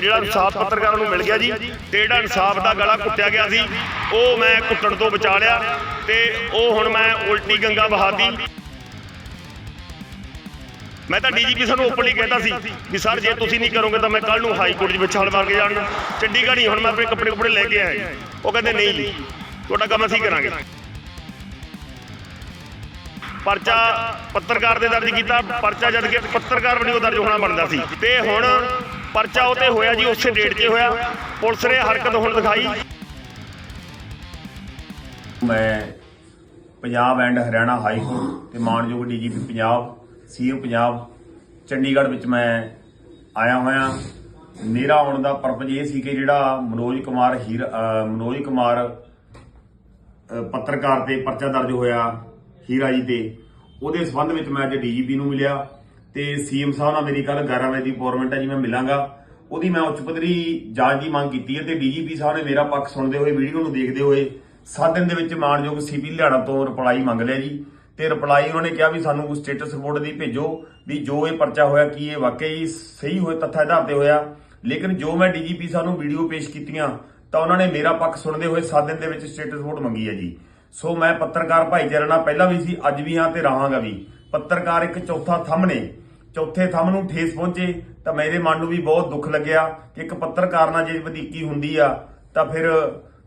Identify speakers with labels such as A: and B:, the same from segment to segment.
A: ਜਿਹੜਾ ਇਨਸਾਫ ਪੱਤਰਕਾਰਾਂ ਨੂੰ ਮਿਲ ਗਿਆ ਜੀ, ਤੇ ਜਿਹੜਾ ਇਨਸਾਫ ਦਾ ਗਲਾ ਕੁੱਟਿਆ ਗਿਆ ਸੀ, ਉਹ ਮੈਂ ਕੁੱਟਣ ਤੋਂ ਬਚਾ ਲਿਆ, ਤੇ ਉਹ ਹੁਣ ਮੈਂ ਉਲਟੀ ਗੰਗਾ ਬਹਾਤੀ। ਮੈਂ ਤਾਂ ਡੀਜੀਪੀ ਸਾਨੂੰ ਓਪਨਲੀ ਕਹਿਤਾ ਸੀ ਵੀ ਸਰ, ਜੇ ਤੁਸੀਂ ਨਹੀਂ ਕਰੋਗੇ ਤਾਂ ਮੈਂ ਕੱਲ ਨੂੰ ਹਾਈ ਕੋਰਟ ਦੇ ਵਿੱਚ ਛਾਲ ਮਾਰ ਕੇ ਜਾਣਾ ਚੰਡੀਗੜ੍ਹ ਹੀ ਹੁਣ ਮੈਂ ਆਪਣੇ ਕੱਪੜੇ ਕੁਪੜੇ ਲੈ ਕੇ ਆਇਆ ਉਹ ਕਹਿੰਦੇ, ਨਹੀਂ ਜੀ, ਤੁਹਾਡਾ ਕੰਮ ਅਸੀਂ ਕਰਾਂਗੇ। ਪਰਚਾ ਪੱਤਰਕਾਰ ਦੇ ਦਰਜ ਕੀਤਾ, ਪਰਚਾ ਜਦ ਕਿ ਪੱਤਰਕਾਰ ਵਜੋਂ ਦਰਜ ਹੋਣਾ ਬਣਦਾ ਸੀ। ਤੇ ਹੁਣ ਪਰਚਾ ਉਹ ਤੇ ਹੋਇਆ ਜੀ, ਉਸੇ ਡੇਟ 'ਤੇ ਹੋਇਆ। ਪੁਲਿਸ ਨੇ ਹਰਕਤ ਹੁਣ ਦਿਖਾਈ।
B: ਮੈਂ Punjab and Haryana high court ਤੇ ਮਾਨਯੋਗ ਡੀਜੀਪੀ ਪੰਜਾਬ, ਸੀਐਮ ਪੰਜਾਬ, ਚੰਡੀਗੜ੍ਹ ਵਿੱਚ ਮੈਂ ਆਇਆ ਹੋਇਆ। ਮੇਰਾ ਆਉਣ ਦਾ ਪਰਪਸ ਇਹ ਸੀ ਕਿ ਜਿਹੜਾ ਮਨੋਜ ਕੁਮਾਰ ਹੀਰ ਮਨੋਜ ਕੁਮਾਰ ਪੱਤਰਕਾਰ ਤੇ ਪਰਚਾ ਦਰਜ ਹੋਇਆ ਹੀਰਾ ਜੀ ਤੇ, ਉਹਦੇ ਸੰਬੰਧ ਵਿੱਚ ਮੈਂ ਅੱਜ ਡੀਜੀਪੀ ਨੂੰ ਮਿਲਿਆ। ਤੇ ਸੀਐਮ ਸਾਹਿਬ ਨਾਲ ਮੇਰੀ ਗੱਲ 11 ਵਜੇ ਦੀ ਅਪਾਇੰਟਮੈਂਟ ਹੈ ਜੀ, ਮੈਂ ਮਿਲਾਂਗਾ। ਉਹਦੀ ਮੈਂ ਉੱਚ ਪੱਧਰੀ ਜਾਂਚ ਦੀ ਮੰਗ ਕੀਤੀ ਹੈ ਤੇ ਡੀਜੀਪੀ ਸਾਹਿਬ ਨੇ ਮੇਰਾ ਪੱਖ ਸੁਣਦੇ ਹੋਏ, ਵੀਡੀਓ ਨੂੰ ਦੇਖਦੇ ਹੋਏ 7 ਦਿਨ ਦੇ ਵਿੱਚ ਮਾਨਯੋਗ ਸੀਪੀ ਲੁਧਿਆਣਾ ਤੋਂ ਰਿਪਲਾਈ ਮੰਗ ਲਿਆ ਜੀ। ਤੇ ਰਿਪਲਾਈ ਉਹਨਾਂ ਨੇ ਕਿਹਾ ਵੀ ਸਾਨੂੰ ਸਟੇਟਸ ਰਿਪੋਰਟ ਦੀ ਭੇਜੋ ਵੀ ਜੋ ਇਹ ਪਰਚਾ ਹੋਇਆ, ਕੀ ਇਹ ਵਾਕਈ ਸਹੀ ਹੋਏ ਤੱਥਾਂ ਆਧਾਰ ਤੇ ਹੋਇਆ। ਲੇਕਿਨ ਜੋ ਮੈਂ ਡੀਜੀਪੀ ਸਾਹਿਬ ਨੂੰ ਵੀਡੀਓ ਪੇਸ਼ ਕੀਤੀਆਂ, ਤਾਂ ਉਹਨਾਂ ਨੇ ਮੇਰਾ ਪੱਖ ਸੁਣਦੇ ਹੋਏ 7 ਦਿਨ ਦੇ ਵਿੱਚ ਸਟੇਟਸ ਰਿਪੋਰਟ ਮੰਗੀ ਹੈ ਜੀ। ਸੋ ਮੈਂ ਪੱਤਰਕਾਰ ਭਾਈਚਾਰੇ ਨਾਲ ਪਹਿਲਾਂ ਵੀ ਸੀ, ਅੱਜ ਵੀ ਹਾਂ ਤੇ ਰਹਾਂਗਾ ਵੀ। ਪੱਤਰਕਾਰ ਇੱਕ ਚੌਥਾ ਥੰਮ ਨੇ। ਚੌਥੇ ਥੰਮ ਨੂੰ ਠੇਸ ਪਹੁੰਚੇ, ਤਾਂ ਮੇਰੇ ਮਨ ਨੂੰ ਵੀ ਬਹੁਤ ਦੁੱਖ ਲੱਗਿਆ ਕਿ ਇੱਕ ਪੱਤਰਕਾਰ ਨਾਲ ਜੇ ਵਧੀਕੀ ਹੁੰਦੀ ਆ, ਤਾਂ ਫਿਰ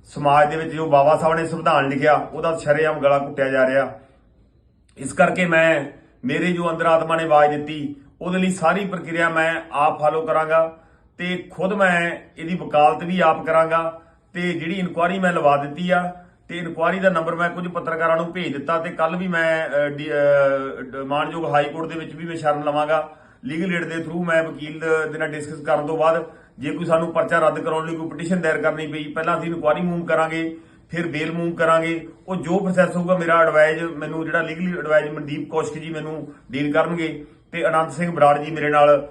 B: ਸਮਾਜ ਦੇ ਵਿੱਚ ਜੋ ਬਾਬਾ ਸਾਹਿਬ ਨੇ ਸੰਵਿਧਾਨ ਲਿਖਿਆ, ਉਹਦਾ ਸ਼ਰੇਆਮ ਗਲਾ ਕੁੱਟਿਆ ਜਾ ਰਿਹਾ। ਇਸ ਕਰਕੇ ਮੈਂ ਮੇਰੇ ਜੋ ਅੰਦਰ ਆਤਮਾ ਨੇ ਆਵਾਜ਼ ਦਿੱਤੀ, ਉਹਦੇ ਲਈ ਸਾਰੀ ਪ੍ਰਕਿਰਿਆ ਮੈਂ ਆਪ ਫਾਲੋ ਕਰਾਂਗਾ ਤੇ ਖੁਦ ਮੈਂ ਇਹਦੀ ਵਕਾਲਤ ਵੀ ਆਪ ਕਰਾਂਗਾ ਤੇ ਜਿਹੜੀ ਇਨਕੁਆਰੀ ਮੈਂ ਲਵਾ ਦਿੱਤੀ ਆ ਤੇ ਇਨਕੁਆਰੀ ਦਾ ਨੰਬਰ ਮੈਂ ਕੁਝ ਪੱਤਰਕਾਰਾਂ ਨੂੰ ਭੇਜ ਦਿੱਤਾ ਤੇ ਕੱਲ ਵੀ ਮੈਂ ਅਹ, ਡੀ- ਮਾਣਯੋਗ ਹਾਈ ਕੋਰਟ ਦੇ ਵਿੱਚ ਵੀ ਮੈਂ ਸ਼ਰਨ ਲਵਾਂਗਾ। ਲੀਗਲ ਏਡ ਦੇ ਥਰੂ ਮੈਂ ਵਕੀਲ ਦੇ ਨਾਲ ਡਿਸਕਸ ਕਰਨ ਤੋਂ ਬਾਅਦ ਜੇ ਕੋਈ ਸਾਨੂੰ ਪਰਚਾ ਰੱਦ ਕਰਾਉਣ ਲਈ ਕੋਈ ਪਟੀਸ਼ਨ ਦਾਇਰ ਕਰਨੀ ਪਈ ਪਹਿਲਾਂ ਅਸੀਂ ਇਨਕੁਆਰੀ ਮੂਵ ਕਰਾਂਗੇ ਫਿਰ ਬੇਲ ਮੂਵ ਕਰਾਂਗੇ। ਉਹ ਜੋ ਪ੍ਰੋਸੈਸ ਹੋਊਗਾ ਮੇਰਾ ਐਡਵਾਈਜ਼ ਮੈਨੂੰ ਜਿਹੜਾ ਲੀਗਲੀ ਐਡਵਾਈਜ਼ ਮਨਦੀਪ ਕੌਸ਼ਕ ਜੀ ਮੈਨੂੰ ਡੀਲ ਕਰਨਗੇ ਤੇ ਅਨੰਤ ਸਿੰਘ ਬਰਾੜ ਜੀ ਮੇਰੇ ਨਾਲ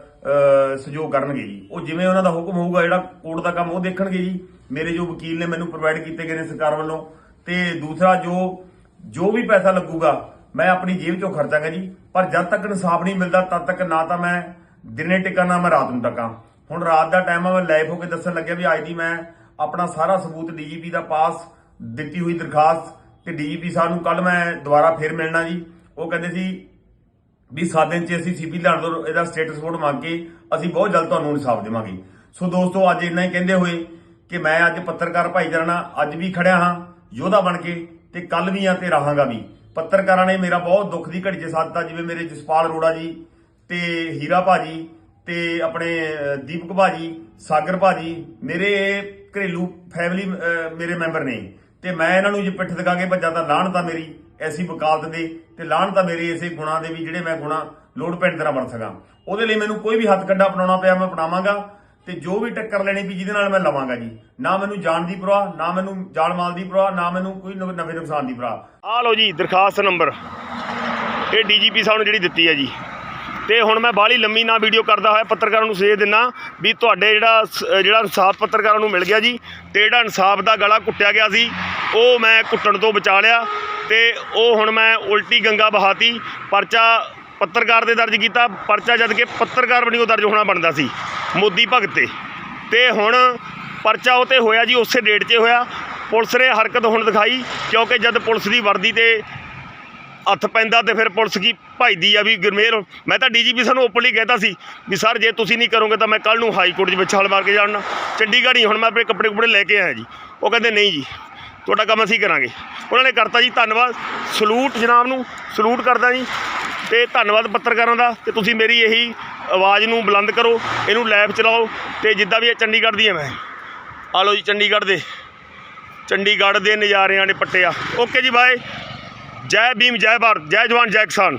B: ਸਹਿਯੋਗ ਕਰਨਗੇ ਜੀ। ਉਹ ਜਿਵੇਂ ਉਹਨਾਂ ਦਾ ਹੁਕਮ ਹੋਊਗਾ ਜਿਹੜਾ ਕੋਰਟ ਦਾ ਕੰਮ ਉਹ ਦੇਖਣਗੇ ਜੀ। ਮੇਰੇ ਜੋ ਵਕੀਲ ਨੇ ਮੈਨੂੰ ਪ੍ਰੋਵਾਈਡ ਕੀਤੇ ਗਏ ਨੇ ਸਰਕਾਰ ਵੱਲੋਂ। ਤੇ ਦੂਸਰਾ ਜੋ ਜੋ ਵੀ ਪੈਸਾ ਲੱਗੂਗਾ, ਮੈਂ ਆਪਣੀ ਜੇਬ ਚੋਂ ਖਰਚਾਂਗਾ ਜੀ। ਪਰ ਜਦ ਤੱਕ ਇਨਸਾਫ ਨਹੀਂ ਮਿਲਦਾ, ਤਦ ਤੱਕ ਨਾ ਤਾਂ ਮੈਂ ਦਿਨੇ ਟਿਕਾ, ਨਾ ਮੈਂ ਰਾਤ ਨੂੰ ਟਿਕਾਂ। ਹੁਣ ਰਾਤ ਦਾ ਟਾਈਮ ਆ, ਮੈਂ ਲਾਈਵ ਹੋ ਕੇ ਦੱਸਣ ਲੱਗਿਆ ਵੀ ਅੱਜ ਦੀ ਮੈਂ ਆਪਣਾ ਸਾਰਾ ਸਬੂਤ ਡੀਜੀਪੀ ਦਾ ਪਾਸ ਦਿੱਤੀ ਹੋਈ ਦਰਖਾਸਤ ਤੇ ਡੀਜੀਪੀ ਸਾਹਿਬ ਨੂੰ ਕੱਲ ਮੈਂ ਦੁਬਾਰਾ ਫੇਰ ਮਿਲਣਾ ਜੀ। ਉਹ ਕਹਿੰਦੇ ਸੀ ਵੀ 7 ਦਿਨ ਚ ਅਸੀਂ ਸੀਪੀ ਲੈਣ ਤੋਂ ਇਹਦਾ ਸਟੇਟਸ ਰਿਪੋਰਟ ਮੰਗ ਕੇ ਅਸੀਂ ਬਹੁਤ ਜਲਦ ਤੁਹਾਨੂੰ ਇਨਸਾਫ ਦੇਵਾਂਗੇ। ਸੋ ਦੋਸਤੋ, ਅੱਜ ਇੰਨਾ ਹੀ ਕਹਿੰਦੇ ਹੋਏ ਕਿ ਮੈਂ ਅੱਜ ਪੱਤਰਕਾਰ ਭਾਈਚਾਰਾ ਨਾਲ ਅੱਜ ਵੀ ਖੜਿਆ ਹਾਂ। ਯੋਧਾ ਬਣ ਕੇ ਤੇ ਕੱਲ ਵੀ ਆ ਤੇ ਰਹਾਂਗਾ ਵੀ। ਪੱਤਰਕਾਰਾਂ ਨੇ ਮੇਰਾ ਬਹੁਤ ਦੁੱਖ ਦੀ ਘੜੀ 'ਚ ਸਾਥ ਦਿੱਤਾ ਜਿਵੇਂ ਮੇਰੇ ਜਸਪਾਲ ਅਰੋੜਾ ਜੀ ਤੇ ਹੀਰਾ ਭਾਜੀ ਤੇ ਆਪਣੇ ਅਹ, ਦੀਪਕ ਭਾਜੀ ਸਾਗਰ ਭਾਜੀ ਮੇਰੇ ਘਰੇਲੂ ਫੈਮਿਲੀ ਮੇਰੇ ਮੈਂਬਰ ਨੇ। ਤੇ ਮੈਂ ਇਹਨਾਂ ਨੂੰ ਜੇ ਪਿੱਠ ਦਿਖਾ ਕੇ ਭੱਜਾ ਤਾਂ ਲਾਹਣ ਤਾਂ ਮੇਰੀ ਐਸੀ ਵਕਾਲਤ ਦੇ ਤੇ ਲਾਹਣ ਤਾਂ ਮੇਰੇ ਐਸੇ ਗੁਣਾਂ ਦੇ ਵੀ ਜਿਹੜੇ ਮੈਂ ਗੁਣਾ ਲੋੜ ਪੈਣ ਤਰ੍ਹਾਂ ਵਰਤ ਸਕਾਂ। ਉਹਦੇ ਲਈ ਮੈਨੂੰ ਕੋਈ ਵੀ ਹੱਥ ਕੰਡਾ ਅਪਣਾਉਣਾ ਪਿਆ ਮੈਂ ਅਪਣਾਵਾਂਗਾ। ਤੇ ਜੋ ਵੀ ਟੱਕਰ ਲੈਣੀ ਵੀ ਜਿਹਦੇ ਨਾਲ ਮੈਂ ਲਵਾਂਗਾ ਜੀ। ਨਾ ਮੈਨੂੰ ਜਾਨ ਦੀ ਪਰਵਾਹ, ਨਾ ਮੈਨੂੰ ਜਾਨ ਮਾਲ ਦੀ ਪਰਵਾਹ, ਨਾ ਮੈਨੂੰ ਕੋਈ ਨਫ- ਨੁਕਸਾਨ ਦੀ ਪਰਵਾਹ।
A: ਆ ਲਓ ਜੀ, ਦਰਖਾਸਤ ਨੰਬਰ। ਇਹ ਡੀਜੀਪੀ ਸਾਹਿਬ ਨੂੰ ਜਿਹੜੀ ਦਿੱਤੀ ਹੈ ਜੀ। ਤੇ ਹੁਣ ਮੈਂ ਬਾਹਲੀ ਲੰਮੀ ਨਾ ਵੀਡੀਓ ਕਰਦਾ ਹੋਇਆ, ਪੱਤਰਕਾਰਾਂ ਨੂੰ ਸੇਧ ਦਿੰਨਾ ਵੀ ਤੁਹਾਡੇ ਜਿਹੜਾ ਸ- ਜਿਹੜਾ ਇਨਸਾਫ ਪੱਤਰਕਾਰਾਂ ਨੂੰ ਮਿਲ ਗਿਆ ਜੀ, ਤੇ ਜਿਹੜਾ ਇਨਸਾਫ ਦਾ ਗਲਾ ਕੁੱਟਿਆ ਗਿਆ ਸੀ, ਉਹ ਮੈਂ ਕੁੱਟਣ ਤੋਂ ਬਚਾ ਲਿਆ। ਤੇ ਉਹ ਹੁਣ ਮੈਂ ਉਲਟੀ ਗੰਗਾ ਬਹਾਤੀ, ਪਰਚਾ ਪੱਤਰਕਾਰ ਦੇ ਦਰਜ ਕੀਤਾ, ਪਰਚਾ ਜਦ ਕਿ ਪੱਤਰਕਾਰ ਵਜੋਂ ਦਰਜ ਹੋਣਾ ਬਣਦਾ ਸੀ। ਮੋਦੀ ਭਗਤੇ ਤੇ। ਹੁਣ ਪਰਚਾ ਉਹ ਤੇ ਹੋਇਆ ਜੀ, ਉਸੇ ਡੇਟ 'ਚ ਹੋਇਆ। ਪੁਲਿਸ ਨੇ ਹਰਕਤ ਹੁਣ ਦਿਖਾਈ, ਕਿਉਂਕਿ ਜਦ ਪੁਲਿਸ ਦੀ ਵਰਦੀ ਤੇ ਹੱਥ ਪੈਂਦਾ ਤੇ ਫਿਰ ਪੁਲਿਸ ਕੀ ਭਜਦੀ ਆ ਵੀ ਗੁਰਮੇਲ, ਮੈਂ ਤਾਂ ਡੀਜੀਪੀ ਸਾਨੂੰ ਓਪਨਲੀ ਕਹਿਤਾ ਸੀ ਵੀ ਸਰ, ਜੇ ਤੁਸੀਂ ਨਹੀਂ ਕਰੋਗੇ ਤਾਂ ਮੈਂ ਕੱਲ ਨੂੰ ਹਾਈ ਕੋਰਟ 'ਚ ਵਿੱਚ ਛਾਲ ਮਾਰ ਕੇ ਜਾਣਾ। ਚੰਡੀਗੜ੍ਹ ਹੀ ਹੁਣ ਮੈਂ ਆਪਣੇ ਕੱਪੜੇ ਕੁਪੜੇ ਲੈ ਕੇ ਆਇਆ ਜੀ। ਉਹ ਕਹਿੰਦੇ, ਨਹੀਂ ਜੀ, ਤੁਹਾਡਾ ਕੰਮ ਅਸੀਂ ਕਰਾਂਗੇ। ਉਹਨਾਂ ਨੇ ਕਰਤਾ ਜੀ, ਧੰਨਵਾਦ। ਸਲੂਟ ਜਨਾਬ ਨੂੰ ਸਲੂਟ ਕਰਦਾ ਜੀ। ਤੇ ਧੰਨਵਾਦ ਪੱਤਰਕਾਰਾਂ ਦਾ ਤੇ ਤੁਸੀਂ ਮੇਰੀ ਇਹੀ ਆਵਾਜ਼ ਨੂੰ ਬੁਲੰਦ ਕਰੋ, ਇਹਨੂੰ ਲਾਈਵ ਚਲਾਓ ਤੇ ਜਿੱਦਾਂ ਵੀ ਇਹ ਚੰਡੀਗੜ੍ਹ ਦੀ ਹੈ ਮੈਂ। ਆ ਲਓ ਜੀ ਚੰਡੀਗੜ੍ਹ ਦੇ ਚੰਡੀਗੜ੍ਹ ਦੇ ਨਜ਼ਾਰਿਆਂ ਨੇ ਪੱਟਿਆ। ਓਕੇ ਜੀ, ਬਾਏ। ਜੈ ਭੀਮ, ਜੈ ਭਾਰਤ, ਜੈ ਜਵਾਨ, ਜੈ ਕਿਸਾਨ।